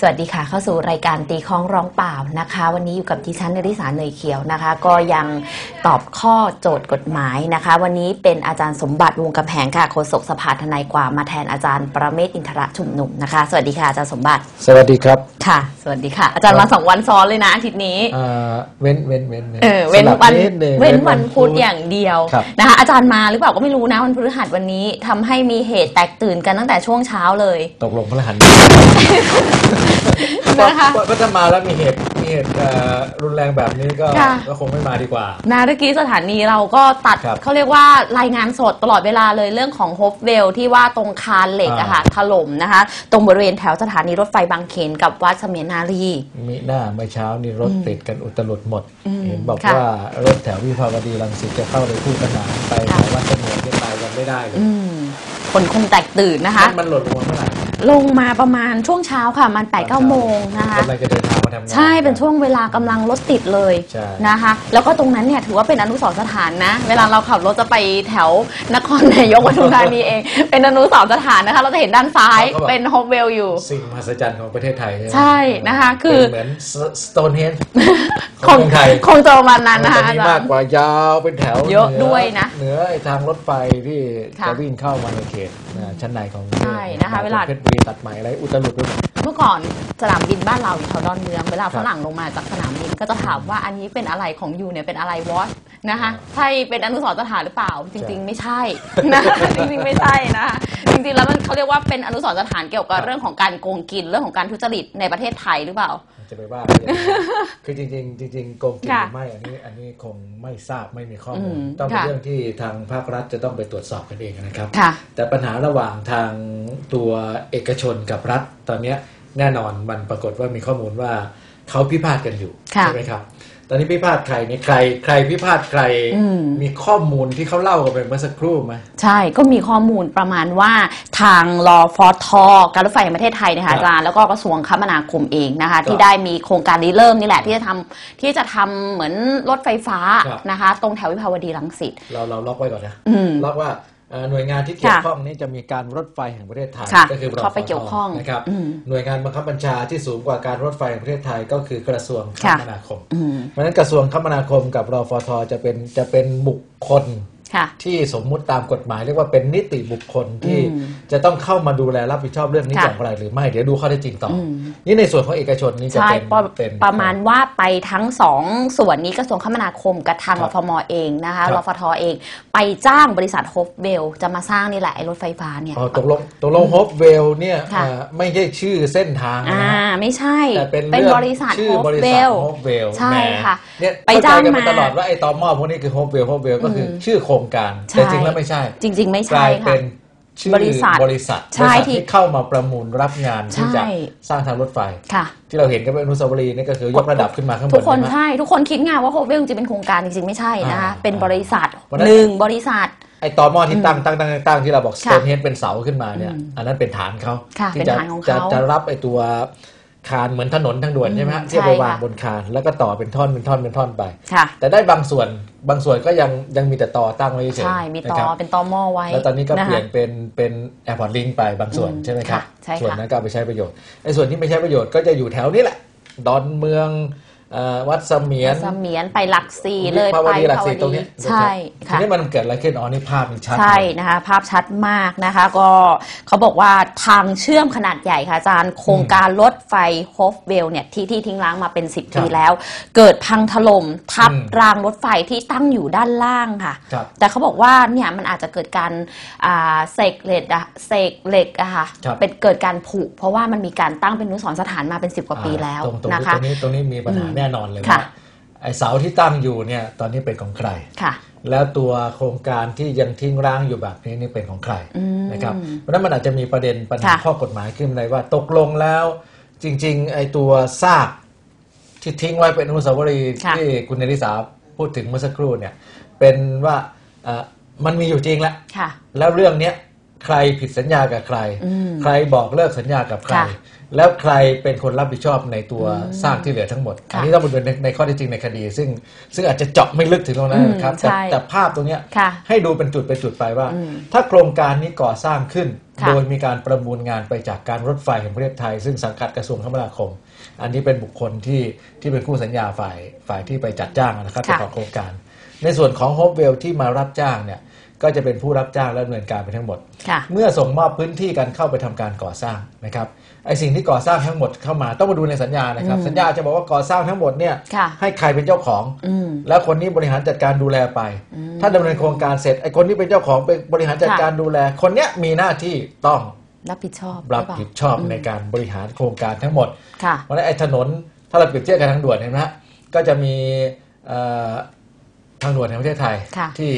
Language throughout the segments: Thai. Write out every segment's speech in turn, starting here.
สวัสดีค่ะ เข้าสู่รายการตีคล้องร้องเปล่านะคะ วันนี้อยู่กับดิฉันนริสาเนยเขียวนะคะ ก็ยังตอบข้อโจทย์กฎหมายนะคะ วันนี้เป็นอาจารย์สมบัติวงกำแหงค่ะโฆษกสภาทนายความมาแทนอาจารย์ประเมศอินทรชุมนุมนะคะ สวัสดีค่ะอาจารย์สมบัติ สวัสดีครับค่ะ สวัสดีค่ะ อาจารย์มาสองวันซ้อนเลยนะอาทิตย์นี้อ่าเว้นเว้นเว้นเออเว้นสลับวันดงเว้นวันพุธอย่างเดียวครับนะคะอาจารย์มาหรือเปล่าก็ไม่รู้นะวันพฤหัสวันนี้ทำให้มีเหตุแตกตื่นกันตั้งแต่ช่วงเช้าเลย ตกลงพระหันนะคะเพราะถ้ามาแล้วมีเหตุมีเหตุเอ่อรุนแรงแบบนี้ก็ค่ะก็คงไม่มาดีกว่านะเมื่อกี้สถานีเราก็ตัดครับเขาเรียกว่ารายงานสดตลอดเวลาเลยเรื่องของโฮปเวลที่ว่าตรงคานเหล็กอะค่ะถล่มนะคะ ตรงบริเวณแถวสถานีรถไฟบางเขนกับวัดเสมียนนารีมีหน้าเมื่อเช้านี่รถติดกันอุตลุดหมดอืมเห็นบอกค่ะว่ารถแถววิภาวดีรังสิตจะเข้าในคู่ขนานไปแถค่ะววัดเสมียนที่ไปกันไม่ได้เลยอืมคนคงแตกตื่นนะคะมันมันหล่นลงมาเมื่อไหร่ ลงมาประมาณช่วงเช้าค่ะมันแปดเก้าโมงนะคะกำลังจะเดินทางมาทำงาน ใช่เป็นช่วงเวลากำลังรถติดเลยใช่ นะคะ แล้วก็ตรงนั้นเนี่ยถือว่าเป็นอนุสรณ์สถานนะ เวลาเราขับรถจะไปแถวนครนายกปทุมธานีเอง เป็นอนุสรณ์สถานนะคะ เราจะเห็นด้านซ้ายเป็นโฮปเวลอยู่ สิ่งมหัศจรรย์ของประเทศไทยใช่ไหมใช่นะคะคือ เป็นเหมือนสโตนเฮนคของงเมืองไทย คงจะประมาณนั้นนะคะมัอามีจารมากย์ กว่ายาวเป็นแถวเยอะหนืด้วยนะเหนือไอ้ทางรถไฟที่ค่ะจะวิ่งเข้ามาในเขตนะชั้นในของใช่นะคะเวลา เพชรบุรีตัดใหม่อะไรอุตลุดไปหมด เมื่อก่อนสนามบินบ้านเราอยู่แถวดอนเมืองเวลาครัฝบรั่งลงมาจากสนามบินก็จะถามว่าอันนี้เป็นอะไรของยูเนี่ยเป็นอะไรวอชนะคะใช่เป็นอนุสรณ์สถานหรือเปล่า จริง ๆ ไม่ใช่นะจริงๆไม่ใช่นะคะจริงๆแล้วมันเขาเรียกว่าเป็นอนุสรณ์สถานเกี่ยวกับเรื่องของการโกงกินเรื่องของการทุจริตในประเทศไทยหรือเปล่าจะไปว่าเขาอย่างนั้นคือจริงๆจริงๆโกงกินหค่ะรือไม่อันนี้อันนี้คงไม่ทราบไม่มีข้อมูลอืมต้องเป็นค่ะเรื่องที่ทางภาครัฐจะต้องไปตรวจสอบกันเองนะครับค่ะแต่ปัญหาระหว่างทางตัวเอกชนกับรัฐตอนเนี้ย แน่นอนมันปรากฏว่ามีข้อมูลว่าเขาพิพาทกันอยู่ค่ะใช่ไหมครับ ตอนนี้พิพาทใครเนี่ยใครใครพิพาทใครอืมมีข้อมูลที่เขาเล่ากันไปเมื่อสักครู่ไหมใช่ก็มีข้อมูลประมาณว่าทางรอฟอทอการรถไฟแห่งประเทศไทยนะครัคะบอาจารย์แล้วก็กระทรวงคมนาคมเองนะคะครับที่ได้มีโครงการริเริ่มนี่แหละที่จะทำที่จะทำเหมือนรถไฟฟ้าครับนะคะ ตรงแถววิภาวดีรังสิตเราเราล็อกไว้ก่อนนะอืมล็อกว่าเอ่อ หน่วยงานที่เกี่ยวค่ะข้องนี้จะมีการรถไฟแห่งประเทศไทยค่ะก็คือเข้าไปเกี่ยวข้องนะครับอืมหน่วยงานบังคับบัญชาที่สูงกว่าการรถไฟแห่งประเทศไทยก็คือกระทรวงคค่ะมนาคมอืมเพราะฉะนั้นกระทรวงคมนาคมกับรอฟทจะเป็นจะเป็นบุคคลค่ะ ที่สมมุติตามกฎหมายเรียกว่าเป็นนิติบุคคลที่อืมจะต้องเข้ามาดูแลรับผิดชอบเรื่องนี้ค่ะอย่างไรหรือไม่เดี๋ยวดูข้อเท็จจริงต่ออมนี่ในส่วนของเอกชนนี่จะใช่เป็นประเป็นประมาณว่าไปทั้งสองส่วนนี้กระทรวงคมนาคมกับทางครัรบฟมเองนะคะครับรฟทเอง ไปจ้างบริษัทโฮปเวลจะมาสร้างนี่แหละไอ้รถไฟฟ้าเนี่ยอ๋อตกลงตกลงโฮปเวลเนี่ยค่ะอ่าไม่ใช่ชื่อเส้นทางนะอ่าฮะไม่ใช่แต่เป็นเป็นเรื่องบริษัทชื่อโฮปบริเวษัทลโฮปเวลใช่ค่ะเนี่ยไปจ้างเข้ใจกันมาตลอดว่าไอ้ตอมอพวกนี้คือโฮปเวลโฮปเวลก็คืออมชื่อโครงการใช่แต่จริงแล้วไม่ใช่ จริง ๆ ไม่กใช่ลายค่ะ เป็นชื่อบริษัทบริษัทใช่บริษัทที่ ที่เข้ามาประมูลรับงานที่จะใช่สร้างทางรถไฟ ค่ะ ที่เราเห็นกันเป็นอนุสาวรีย์นี่ก็คือยกระดับขึ้นมาข้างบนทุกคนใช่ไหม ใช่ ทุกคนคิดไงว่าโฮปเวลจริงๆเป็นโครงการจริงๆไม่ใช่นะคะอ่าเป็นบริษัทวันนั้น หนึ่งบริษัท ไอ้ตอมอที่ตั้งตั้งตั้งตั้งที่เราบอกสค่ะโตนเฮดเป็นเสาขึ้นมาเนี่ย อืมอันนั้นเป็นฐานเขาค่ะที่เป็นจะฐานของจะเขาจะรับไอ้ตัว คานเหมือนถนนทางด่วนใช่ไหมฮะอืมที่เอาไปใช่วางค่ะบนคานแล้วก็ต่อเป็นท่อนเป็นท่อนเป็นท่อนไปค่ะแต่ได้บางส่วนบางส่วนก็ยังยังมีแต่ต่อตั้งไว้เฉยๆใช่ มีตอนะครับเป็นตอหม้อไว้ แล้วตอนนี้ก็ะเปคะลี่ยนเป็นเป็นแอร์พอร์ตลิงไปบางส่วนอืมใช่ไหมครับค่ะใช่ค่ะส่วนนั้นก็เอาไปใช้ประโยชน์ไอ้ส่วนที่ไม่ใช้ประโยชน์ก็จะอยู่แถวนี้แหละดอนเมืองเอ่อ วัดเสมียนเสมียนไปหลักสี่เลยภาวไปดีหลักสี่ภาวตรงนี้ใช่ทีค่ะนี้มันเกิดอะไรขึ้นอ๋อนี่ภาพมันชัดใช่เลยนะคะภาพชัดมากนะคะ ก็เขาบอกว่าทางเชื่อมขนาดใหญ่ค่ะอาจารย์โครงการรถไฟโฮฟเวลเนี่ยที่ที่ทิ้งร้างมาเป็น 10 ปีแล้ว เกิดพังถล่มทับอืมรางรถไฟที่ตั้งอยู่ด้านล่างค่ะครับแต่เขาบอกว่าเนี่ยมันอาจจะเกิดการอ่าเสกเหล็กอะเสกเหล็กอะค่ะครับเป็นเกิดการผุเพราะว่ามันมีการตั้งเป็นอนุสรณ์สถานมาเป็น 10 กว่าปีแล้วตรงตรงนะนี้คะตรงนี้ตรงนี้มีปัญหาอืมแน่นอนเลยค่ะว่าไอ้เสาที่ตั้งอยู่เนี่ยตอนนี้เป็นของใครค่ะ แล้วตัวโครงการที่ยังทิ้งร้างอยู่แบบนี้นี่เป็นของใครอืมนะครับเพราะฉะนั้นมันอาจจะมีประเด็นปัญหาค่ะข้อกฎหมายขึ้นเลยว่าตกลงแล้ว จริง ๆ ไอ้ตัวซากที่ทิ้งไว้เป็นอนุสาวรีย์ค่ะที่คุณเนริสาพูดถึงเมื่อสักครู่เนี่ยเป็นว่าเอ่อมันมีอยู่จริงแล้วค่ะแล้วเรื่องเนี้ย ใครผิดสัญญากับใครอืมใครบอกเลิกสัญญากับใครค่ะแล้วใครเป็นคนรับผิดชอบในตัวสร้างที่เหลือทั้งหมดค่ะอันนี้ต้องมาดูในในข้อเท็จจริงในคดี ซึ่งซึ่งอาจจะเจาะไม่ลึกถึงตรงนั้นนะครับอืมแต่ใช่แต่ภาพตรงเนี้ยค่ะให้ดูเป็นจุดเป็นจุดไปว่าอืมถ้าโครงการนี้ก่อสร้างขึ้นค่ะโดยมีการประมูลงานไปจากการรถไฟแห่งประเทศไทย ซึ่งสังกัดกระทรวงคมนาคม อันนี้เป็นบุคคลที่ที่เป็นคู่สัญญาฝ่ายฝ่ายที่ไปจัดจ้างนะครับค่ะเจ้าของโครงการ ในส่วนของโฮปเวลที่มารับจ้างเนี่ย ก็จะเป็นผู้รับจ้างและดำเนินการไปทั้งหมดค่ะเมื่อส่งมอบพื้นที่กันเข้าไปทำการก่อสร้างนะครับไอสิ่งที่ก่อสร้างทั้งหมดเข้ามาต้องมาดูในสัญญานะครับอืมสัญญาจะบอกว่าก่อสร้างทั้งหมดเนี่ยค่ะให้ใครเป็นเจ้าของอืมแล้วคนนี้บริหารจัดการดูแลไปอืมถ้าดำเนินโครงการเสร็จไอคนที่เป็นเจ้าของเป็นบริหารจัดค่ะการดูแล คนเนี้ยมีหน้าที่ต้องรับผิดชอบรับหอเปล่าผิดชอบในการบริหารโครงการทั้งหมดค่ะเพราะฉะนั้นไอ้ถนนถ้าเราเปรียบเทียบกับทางด่วนเห็นไหมฮะก็จะมีเอ่อทางด่วนแห่งประเทศไทยค่ะที่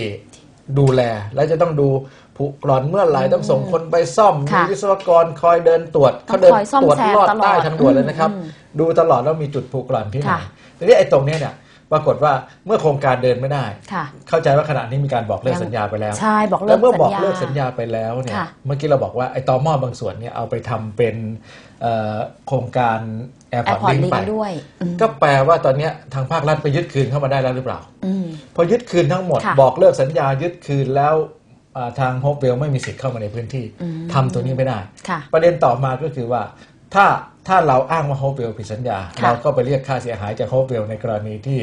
ดูแล และจะต้องดูผุกร่อนเมื่อไหร่ต้องส่งคนไปซ่อมมีค่ะวิศวกรคอยเดินตรวจต้องเขาเดินคอยซ่อมตรวจแซมลอดตลอดใต้ทางด่วนเลยนะครับ อืมดูตลอดแล้วมีจุดผุกร่อนที่ไหนค่ะ ทีนี้ไอ้ตรงเนี้ยเนี่ยปรากฏว่าเมื่อโครงการเดินไม่ได้ ค่ะ เข้าใจว่าขณะนี้มีการบอกเลิกยัง สัญญาไปแล้ว ใช่บอกเลิแล้กวเมื่อสัญบอกญาเลิกสัญญาไปแล้วเนี่ย ค่ะเมื่อกี้เราบอกว่าไอ้ตอหม้อบางส่วนเนี่ยเอาไปทำเป็นเอ่อโครงการ แอร์พอร์ต Airport ลิง Link ไปด้วยอืมก็แปลว่าตอนเนี้ยทางภาครัฐไปยึดคืนเข้ามาได้แล้วหรือเปล่าอืมพอยึดคืนทั้งหมดค่ะบอกเลิกสัญญายึดคืนแล้วอ่าทางโฮปเวลไม่มีสิทธิ์เข้ามาในพื้นที่อืมทำตัวนี้ไม่ได้ค่ะประเด็นต่อมาก็คือว่า ถ้าถ้าเราอ้างว่าโฮปเวลผิดสัญญาค่ะเราก็ไปเรียกค่าเสียหายจากโฮปเวลในกรณีที่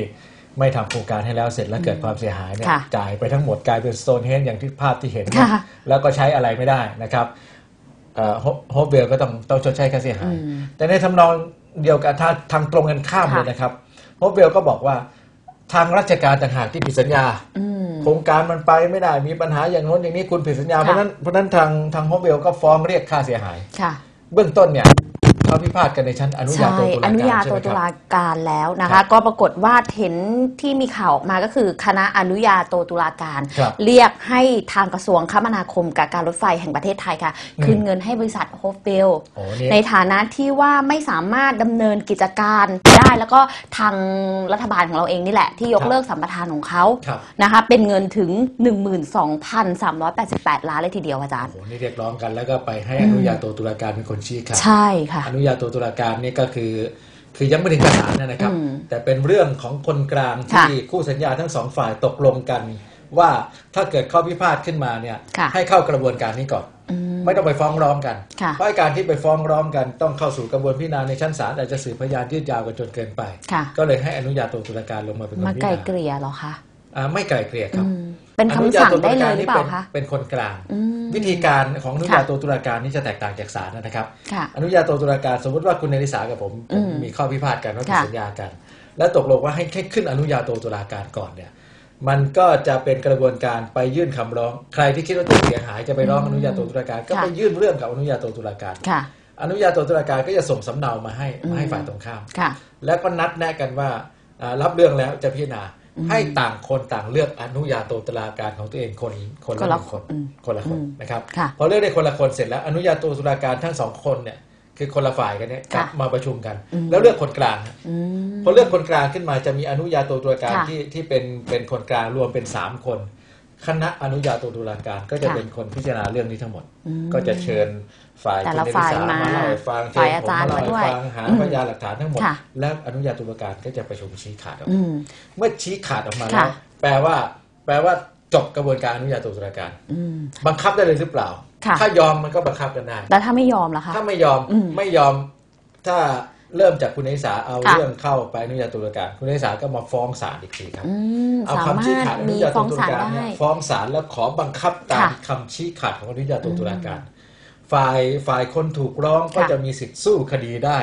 ไม่ทำโครงการให้แล้วเสร็จแล้วเกิดความเสียหายเนี่ยค่ะจ่ายไปทั้งหมดกลายเป็นโซนเฮนอย่างที่ภาพที่เห็นเนี่ยค่ะแล้วก็ใช้อะไรไม่ได้นะครับโฮปเวลก็ต้องต้องชดใช้ค่าเสียหายอืมแต่ในทำนอง เดียวกันถ้าทางตรงกันข้ามค่ะเลยนะครับโฮปเวลก็บอกว่าทางราชการต่างหากที่ผิดสัญญาอืมโครงการมันไปไม่ได้มีปัญหาอย่างโน้นอย่างนี้คุณผิดสัญญาค่ะเพราะฉะนั้นเพราะฉะนั้นทางทางโฮปเวลก็ฟ้องเรียกค่าเสียหายค่ะเบื้องต้นเนี่ย เขาพิพาทกันในชั้นอนุญาใช่โตตุลาอการนุญาใช่โตไหมตุครับลาการแล้วนะครัคะบก็ปรากฏว่าเห็นที่มีข่าวออกมาก็คือคณะอนุญาโตตุลาการครับเรียกให้ทางกระทรวงคมนาคมกับการรถไฟแห่งประเทศไทยค่ะอืมคืนเงินให้บริษัทโฮปเบลโอ้นี่ในฐานะที่ว่าไม่สามารถดำเนินกิจการได้แล้วก็ทางรัฐบาลของเราเองนี่แหละ ที่ยกครับเลิกสัมปทานของเขาครับนะคะเป็นเงินถึง 12,388 ล้านเลยทีเดียวอาจารย์โอ้โหนี่เรียกร้องกันแล้วก็ไปให้อนุญาโตตุลาการเป็นคนชี้ขาดใช่ค่ะอนุญาโตตุลาการนี่ก็คือ คือยังไม่ถึงกระสานนะครับอืมแต่เป็นเรื่องของคนกลางค่ะที่คู่สัญญาทั้งสองฝ่ายตกลงกัน ว่าถ้าเกิดข้อพิพาทขึ้นมาเนี่ยค่ะให้เข้ากระบวนการนี้ก่อนอืมไม่ต้องไปฟ้องร้องกันค่ะเพราะไอ้การที่ไปฟ้องร้องกันต้องเข้าสู่กระบวนพิจารณาในชั้นศาลอาจจะสืบพยานยืดยาวกันจนเกินไปค่ะก็เลยให้อนุญาโตตุลาการลงมาเป็นคนมาพิไกลจารเกณาลี่ยเหรอคะอ่าไม่ไกลเกลี่ยครับอืม เป็นคำสั่งได้เลยหรือเปล่าคะเป็นคนกลางอืมวิธีการของอนุญาโตค่ะตุลาการนี่จะแตกต่างจากศาลนะครับค่ะอนุญาโตตุลาการสมมติว่าคุณเนริสากับผมผมอืมมีข้อพิพาทกันว่าผิดค่ะสัญญากัน แล้วตกลงว่าให้ให้ขึ้นอนุญาโตตุลาการก่อนเนี่ยมันก็จะเป็นกระบวนการไปยื่นคำร้อง ใครที่คิดว่าตัวเสียหายจะไปร้องอนุญาโตตุลาการ ก็ไปยื่นเรื่องกับอนุญาโตตุลาการค่ะอนุญาโตตุลาการก็จะส่งสำเนามาให้มาให้อืมฝ่ายตรงข้ามค่ะแล้วก็นัดแนะกันว่าอ่ารับเรื่องแล้วจะพิจารณาอืม ให้ต่างคนต่างเลือกอนุญาโตตุลาการของตัวเองคนคนคนละละหนึ่งคนอืมคนละคนอืมนะครับค่ะพอเลือกได้คนละคนเสร็จแล้วอนุญาโตตุลาการทั้งสองคนเนี่ยคือคนละฝ่ายกันเนี่ยกลับค่ะมาประชุมกันอืมแล้วเลือกคนกลางอืมพอเลือกคนกลางขึ้นมาจะมีอนุญาโตตุลาการค่ะที่ที่เป็นเป็นคนกลางรวมเป็นสามคน คณะอนุญาโตตุลาการก็จะค่ะเป็นคนพิจารณาเรื่องนี้ทั้งหมดอืมก็จะเชิญฝ่ายแต่ละคุณฝ่ายเดวิสมาเล่าให้ฟังเชิฝ่ายญอาผมจารย์มาเล่าให้มาด้วยฟังหาอืมพยานหลักฐานทั้งหมดค่ะแล้วอนุญาโตตุลาการก็จะประชุมชี้ขาดออกมาอืมเมื่อชี้ขาดออกมาแล้ค่ะวแปลว่า แปลว่าจบกระบวนการอนุญาโตตุลาการอืมบังคับได้เลยหรือเปล่าค่ะถ้ายอมมันก็บังคับกันได้แล้วถ้าไม่ยอมล่ะคะถ้าไม่ยอมอืมไม่ยอมถ้า เริ่มจากคุณนิสาเอาค่ะเรื่องเข้าไปอนุญาโตตุลาการ คุณนิสาก็มาฟ้องศาลอีกทีครับอืมเอาสาคำมาชี้รถขาดอมีนุญาโตฟ้องตุศาลาลการได้เนี่ยฟ้องศาลแล้วขอบังคับตามค่ะคำชี้ขาดของอนุญาโตตุลาการ ฝ่ายฝ่ายคนถูกร้องก็ค่ะจะมีสิทธิ์สู้คดีได้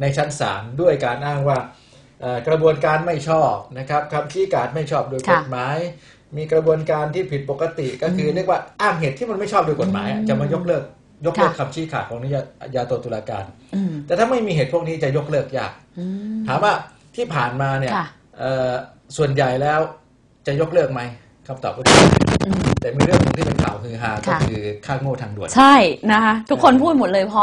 ในชั้นศาลด้วยการอ้างว่าเอ่อกระบวนการไม่ชอบนะครับคำชี้ขาดไม่ชอบโดยกค่ะฎหมายมีกระบวนการที่ผิดปกติก็คือเรียกว่าอ้างเหตุที่มันไม่ชอบโดยกฎหมายอะอืมจะมายกเลิก ยกเลิกค่ะคำชี้ขาดของอนุญาญาโตตุลาการอืมแต่ถ้าไม่มีเหตุพวกนี้จะยกเลิกยากอืมถามว่าที่ผ่านมาเนี่ยค่ะเอ่อส่วนใหญ่แล้วจะยกเลิกไหมคำตอบก็คืออืมแต่มีเรื่องหนึงที่เป็นข่าวฮือฮาก็ค่ะคือค่าโง่ทางด่วน ใช่นะคะทุกคนพูดหมดเลยพอ